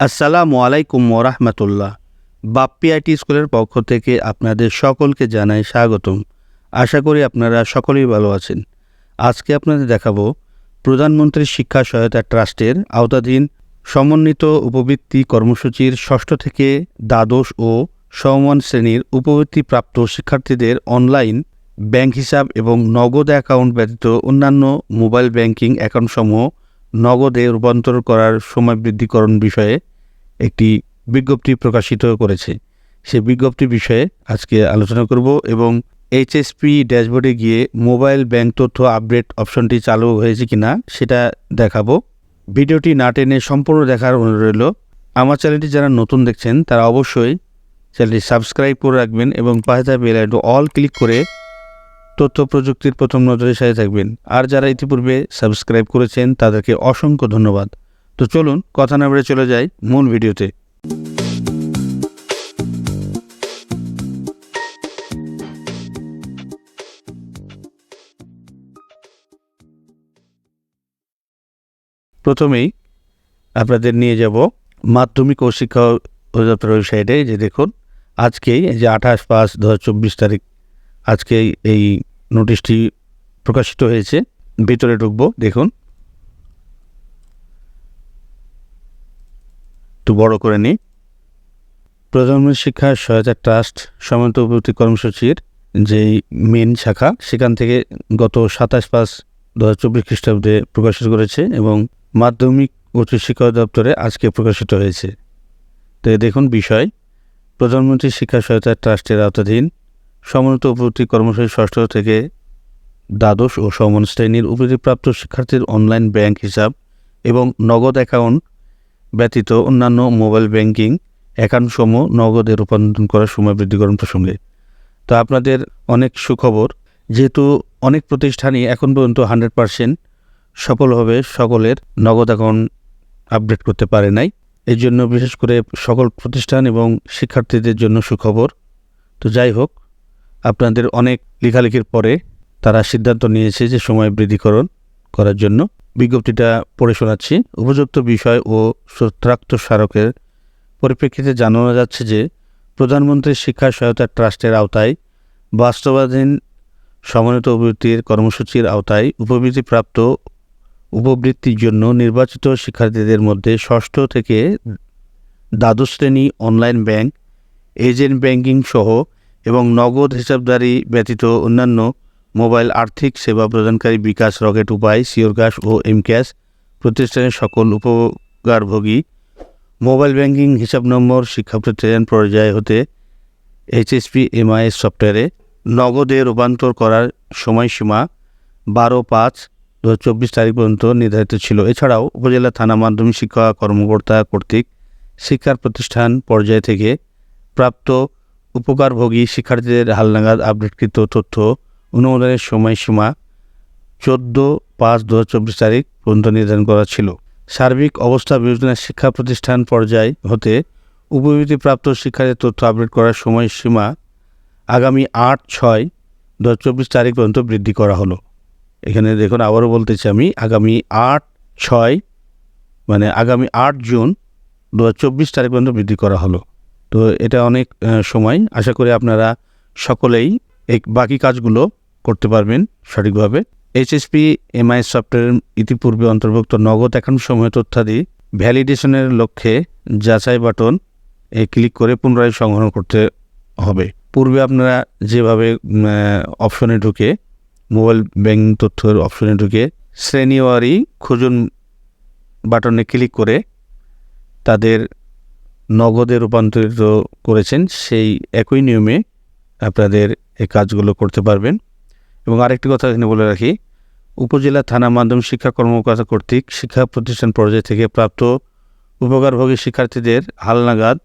আসসালামু আলাইকুম ওরহমতুল্লাহ। বাপ্পি আইটি স্কুলের পক্ষ থেকে আপনাদের সকলকে জানাই স্বাগতম। আশা করি আপনারা সকলেই ভালো আছেন। আজকে আপনাদের দেখাবো প্রধানমন্ত্রী শিক্ষা সহায়তা ট্রাস্টের আওতাধীন সমন্বিত উপবৃত্তি কর্মসূচির ষষ্ঠ থেকে দ্বাদশ ও সমমান শ্রেণির উপবৃত্তিপ্রাপ্ত শিক্ষার্থীদের অনলাইন ব্যাংক হিসাব এবং নগদ অ্যাকাউন্ট ব্যতীত অন্যান্য মোবাইল ব্যাংকিং অ্যাকাউন্টসমূহ নগদে রূপান্তর করার সময় বৃদ্ধিকরণ বিষয়ে একটি বিজ্ঞপ্তি প্রকাশিত করেছে। সে বিজ্ঞপ্তি বিষয়ে আজকে আলোচনা করব এবং এইচএসপি ড্যাশবোর্ডে গিয়ে মোবাইল ব্যাংক তথ্য আপডেট অপশনটি চালু হয়েছে কিনা সেটা দেখাবো। ভিডিওটি না টেনে সম্পূর্ণ দেখার অনুরোধ রইল। আমার চ্যানেলটি যারা নতুন দেখছেন, তারা অবশ্যই চ্যানেলটি সাবস্ক্রাইব করে রাখবেন এবং পাশে বেল অল ক্লিক করে তথ্য প্রযুক্তির প্রথম নজরের সাথে থাকবেন। আর যারা ইতিপূর্বে সাবস্ক্রাইব করেছেন, তাদেরকে অসংখ্য ধন্যবাদ। তো চলুন, কথা না বেড়ে চলে যাই মূল ভিডিওতে। প্রথমেই আপনাদের নিয়ে যাব মাধ্যমিক ও শিক্ষা অধিদপ্তর ওয়েবসাইটে যে দেখুন, আজকেই যে আঠাশ পাঁচ দু তারিখ। আজকে এই নোটিশটি প্রকাশিত হয়েছে। ভিতরে ঢুকবো, দেখুন। একটু বড় করে নিই। প্রধানমন্ত্রী শিক্ষা সহায়তা ট্রাস্ট সমান্ত উপবৃত্তি কর্মসূচির যেই মেন শাখা, সেখান থেকে গত সাতাশ পাঁচ দু হাজার চব্বিশ খ্রিস্টাব্দে প্রকাশিত করেছে এবং মাধ্যমিক উচ্চ শিক্ষা দপ্তরে আজকে প্রকাশিত হয়েছে। তো দেখুন বিষয়। প্রধানমন্ত্রী শিক্ষা সহায়তা ট্রাস্টের আওতাধীন সমন্বিত উপবৃত্তি কর্মসূচি ষষ্ঠ থেকে দ্বাদশ ও সমন শ্রেণির উপবৃত্তিপ্রাপ্ত শিক্ষার্থীর অনলাইন ব্যাংক হিসাব এবং নগদ অ্যাকাউন্ট ব্যতীত অন্যান্য মোবাইল ব্যাংকিং অ্যাকাউন্টসমূহ নগদে রূপান্তর করার সময় বৃদ্ধিকরণ প্রসঙ্গে। তো আপনাদের অনেক সুখবর। যেহেতু অনেক প্রতিষ্ঠানই এখন পর্যন্ত হান্ড্রেড পারসেন্ট সফলভাবে সকলের নগদ অ্যাকাউন্ট আপডেট করতে পারে নাই। এর জন্য বিশেষ করে সকল প্রতিষ্ঠান এবং শিক্ষার্থীদের জন্য সুখবর। তো যাই হোক আপনাদের অনেক লেখালেখির পরে তারা সিদ্ধান্ত নিয়েছে যে সময় বৃদ্ধিকরণ করার জন্য। বিজ্ঞপ্তিটা পড়ে শোনাচ্ছি। উপযুক্ত বিষয় ও সূত্রাক্ত স্মারকের পরিপ্রেক্ষিতে জানানো যাচ্ছে যে প্রধানমন্ত্রী শিক্ষা সহায়তা ট্রাস্টের আওতায় বাস্তবাধীন সমন্বিত উপবৃত্তির কর্মসূচির আওতায় উপবৃত্তিপ্রাপ্ত উপবৃত্তির জন্য নির্বাচিত শিক্ষার্থীদের মধ্যে ষষ্ঠ থেকে দ্বাদশ শ্রেণি অনলাইন ব্যাংক, এজেন্ট ব্যাংকিং সহ এবং নগদ হিসাবদারি ব্যতীত অন্যান্য মোবাইল আর্থিক সেবা প্রদানকারী bKash, Rocket Upay SureCash ও এম ক্যাশ প্রতিষ্ঠানের সকল উপকারভোগী। মোবাইল ব্যাংকিং হিসাব নম্বর শিক্ষা প্রতিষ্ঠান পর্যায়ে হতে এইচএসপি, এমআইএস সফটওয়্যারে নগদে রূপান্তর করার সময়সীমা বারো পাঁচ দু তারিখ পর্যন্ত নির্ধারিত ছিল। এছাড়াও উপজেলা থানা মাধ্যমিক শিক্ষা কর্মকর্তা কর্তৃক শিক্ষার প্রতিষ্ঠান পর্যায় থেকে প্রাপ্ত উপকারভোগী শিক্ষার্থীদের হালনাগাদ আপডেটকৃত তথ্য অনুমোদনের সময়সীমা চোদ্দ পাঁচ দু চব্বিশ তারিখ পর্যন্ত নির্ধারণ করা ছিল। সার্বিক অবস্থা বিবেচনায় শিক্ষা প্রতিষ্ঠান পর্যায় হতে উপবৃত্তিপ্রাপ্ত শিক্ষার্থীর তথ্য আপডেট করার সময়সীমা আগামী আট ছয় দু চব্বিশ তারিখ পর্যন্ত বৃদ্ধি করা হলো। এখানে দেখুন, আবারও বলতেছি আমি, আগামী আট ছয় মানে আগামী আট জুন দু চব্বিশ তারিখ পর্যন্ত বৃদ্ধি করা হলো। তো এটা অনেক সময়। আশা করি আপনারা সকলেই এই বাকি কাজগুলো করতে পারবেন সঠিকভাবে। এইচএসপি, এমআই সফটওয়্যার ইতিপূর্বে অন্তর্ভুক্ত নগদ অ্যাকাউন্ট সময় তথ্যাদি ভ্যালিডেশনের লক্ষ্যে যাচাই বাটন এ ক্লিক করে পুনরায় সংগ্রহ করতে হবে। পূর্বে আপনারা যেভাবে অপশনে ঢুকে, মোবাইল ব্যাংকিং তথ্যের অপশনে ঢুকে শ্রেণীওয়ারি খুঁজুন বাটনে ক্লিক করে তাদের নগদে রূপান্তরিত করেছেন, সেই একই নিয়মে আপনাদের এই কাজগুলো করতে পারবেন। এবং আরেকটি কথা এখানে বলে রাখি, উপজেলা থানা মাধ্যম শিক্ষা কর্মকর্তা কর্তৃক শিক্ষা প্রতিষ্ঠান পর্যায় থেকে প্রাপ্ত উপকারভোগী শিক্ষার্থীদের হালনাগাদ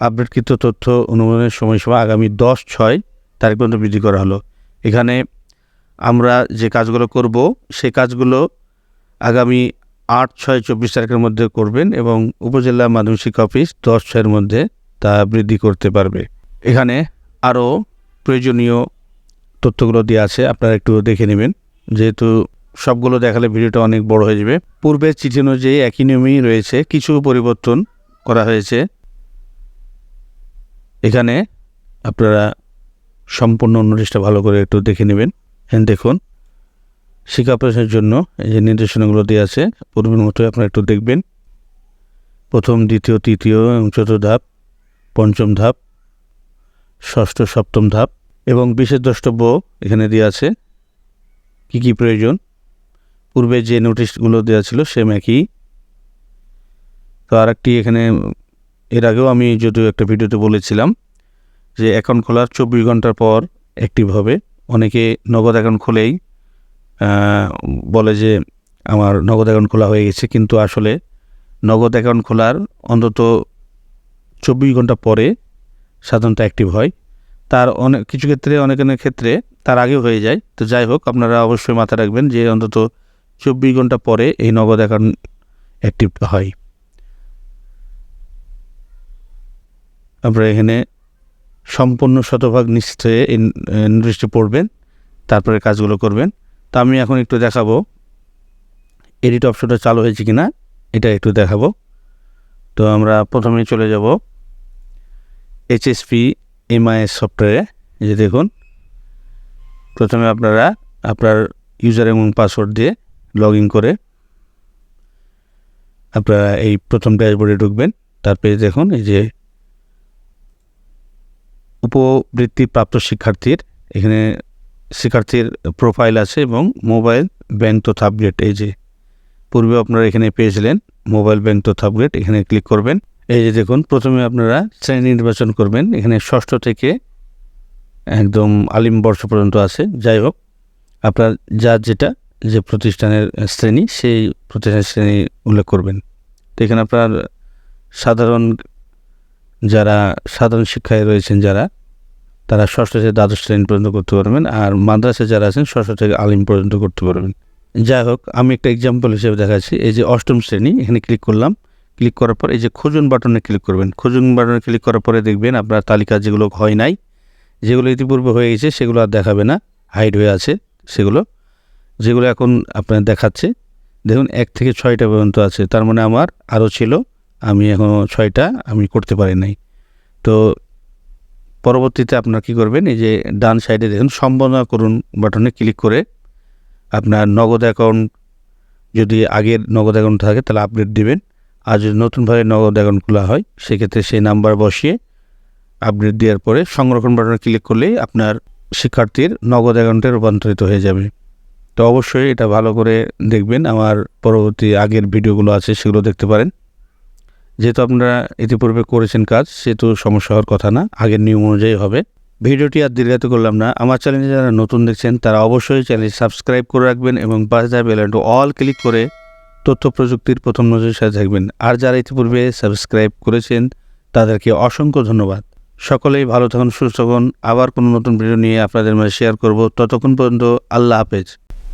আপডেটকৃত তথ্য অনুমোদনের সময়সীমা আগামী দশ ছয় তারিখ পর্যন্ত বৃদ্ধি করা হলো। এখানে আমরা যে কাজগুলো করব, সেই কাজগুলো আগামী আট, ছয়, চব্বিশ তারিখের মধ্যে করবেন এবং উপজেলা মাধ্যমিক শিক্ষা অফিস দশ, ছয়ের মধ্যে তা বৃদ্ধি করতে পারবে। এখানে আরও প্রয়োজনীয় তথ্যগুলো দিয়ে আছে, আপনারা একটু দেখে নেবেন। যেহেতু সবগুলো দেখালে ভিডিওটা অনেক বড় হয়ে যাবে। পূর্বের চিঠি অনুযায়ী একই নিয়মই রয়েছে, কিছু পরিবর্তন করা হয়েছে। এখানে আপনারা সম্পূর্ণ নোটিশটা ভালো করে একটু দেখে নেবেন। হ্যাঁ দেখুন। শিক্ষা প্রবেশের জন্য এই যে নির্দেশনাগুলো দেওয়া আছে, পূর্বের মতোই আপনারা একটু দেখবেন। প্রথম, দ্বিতীয়, তৃতীয় এবং চতুর্থ ধাপ, পঞ্চম ধাপ, ষষ্ঠ, সপ্তম ধাপ এবং বিশেষ দ্রষ্টব্য এখানে দেওয়া আছে। কী কী প্রয়োজন? পূর্বে যে নোটিশগুলো দেওয়া ছিল সেম একই। তো আর একটি এখানে, এর আগেও আমি যদিও একটা ভিডিওতে বলেছিলাম যে অ্যাকাউন্ট খোলার চব্বিশ ঘণ্টার পর অ্যাক্টিভ হবে। অনেকে নগদ অ্যাকাউন্ট খুলেই বলে যে আমার নগদ অ্যাকাউন্ট খোলা হয়ে গেছে, কিন্তু আসলে নগদ অ্যাকাউন্ট খোলার অন্তত চব্বিশ ঘণ্টা পরে সাধারণত অ্যাক্টিভ হয়। তার অনেক, কিছু ক্ষেত্রে, অনেক অনেক ক্ষেত্রে তার আগেও হয়ে যায়। তো যাই হোক, আপনারা অবশ্যই মাথায় রাখবেন যে অন্তত চব্বিশ ঘণ্টা পরে এই নগদ অ্যাকাউন্ট অ্যাক্টিভ হয়। আপনারা এখানে সম্পূর্ণ শতভাগ নিশ্চিত হয়ে পড়বেন, তারপরে কাজগুলো করবেন। তা আমি এখন একটু দেখাবো। এডিট অপশনটা চালু হয়েছে কি না এটা একটু দেখাবো। তো আমরা প্রথমে চলে যাব এইচএসপি এমআইএস সফটওয়্যারে যে দেখুন। প্রথমে আপনারা আপনার ইউজার এবং পাসওয়ার্ড দিয়ে লগ করে আপনারা এই প্রথম ড্যাশবোর্ডে ঢুকবেন। তারপরে দেখুন, এই যে উপবৃত্তি প্রাপ্ত শিক্ষার্থীর, এখানে শিক্ষার্থীর প্রোফাইল আছে এবং মোবাইল ব্যাংক তথ্য আপডেট এই যে পূর্বে আপনারা এখানে পেয়েছিলেন মোবাইল ব্যাংক তথ্য আপডেট এখানে ক্লিক করবেন। এই যে দেখুন, প্রথমে আপনারা শ্রেণি নির্বাচন করবেন। এখানে ষষ্ঠ থেকে একদম আলিম বর্ষ পর্যন্ত আছে। যাই হোক, আপনার যার যেটা যে প্রতিষ্ঠানের শ্রেণি, সেই প্রতিষ্ঠানের শ্রেণি উল্লেখ করবেন। তো এখানে আপনার সাধারণ যারা, সাধারণ শিক্ষায় রয়েছেন যারা তারা ষষ্ঠ থেকে দ্বাদশ শ্রেণি পর্যন্ত করতে পারবেন আর মাদ্রাসে যারা আছেন, ষষ্ঠ থেকে আলিম পর্যন্ত করতে পারবেন। যাই হোক, আমি একটা এক্সাম্পল হিসেবে দেখাচ্ছি। এই যে অষ্টম শ্রেণি, এখানে ক্লিক করলাম। ক্লিক করার পর এই যে খুঁজুন বাটনে ক্লিক করবেন। খুঁজুন বাটনে ক্লিক করার পরে দেখবেন আপনার তালিকা যেগুলো হয় নাই, যেগুলো ইতিপূর্বে হয়ে গেছে, সেগুলো আর দেখাবে না। হাইড হয়ে আছে সেগুলো, যেগুলো এখন আপনার দেখাচ্ছে। দেখুন, এক থেকে ছয়টা পর্যন্ত আছে। তার মানে আমার আরও ছিল, আমি এখনও ছয়টা আমি করতে পারি নাই। তো পরবর্তীতে আপনার কি করবেন? এই যে ডান সাইডে দেখুন সম্পাদনা করুন বাটনে ক্লিক করে আপনার নগদ অ্যাকাউন্ট যদি আগের নগদ অ্যাকাউন্ট থাকে তাহলে আপডেট দেবেন। আর যদি নতুনভাবে নগদ অ্যাকাউন্ট খোলা হয়, সেক্ষেত্রে সেই নাম্বার বসিয়ে আপডেট দেওয়ার পরে সংরক্ষণ বাটনে ক্লিক করলেই আপনার শিক্ষার্থীর নগদ অ্যাকাউন্টে রূপান্তরিত হয়ে যাবে। তো অবশ্যই এটা ভালো করে দেখবেন। আমার পরবর্তী আগের ভিডিওগুলো আছে, সেগুলো দেখতে পারেন। যেহেতু আপনারা ইতিপূর্বে করেছেন কাজ, সেহেতু সমস্যা হওয়ার কথা না, আগের নিয়ম অনুযায়ী হবে। ভিডিওটি আর দীর্ঘায়িত করলাম না। আমার চ্যানেলে যারা নতুন দেখছেন, তারা অবশ্যই চ্যানেল সাবস্ক্রাইব করে রাখবেন এবং পাশে থাকা বেল আইকনটি অল ক্লিক করে তথ্য প্রযুক্তির প্রথম নজরের সাথে থাকবেন। আর যারা ইতিপূর্বে সাবস্ক্রাইব করেছেন, তাদেরকে অসংখ্য ধন্যবাদ। সকলেই ভালো থাকুন, সুস্থ থাকুন। আবার কোনো নতুন ভিডিও নিয়ে আপনাদের মাঝে শেয়ার করব। ততক্ষণ পর্যন্ত আল্লাহ হাফেজ।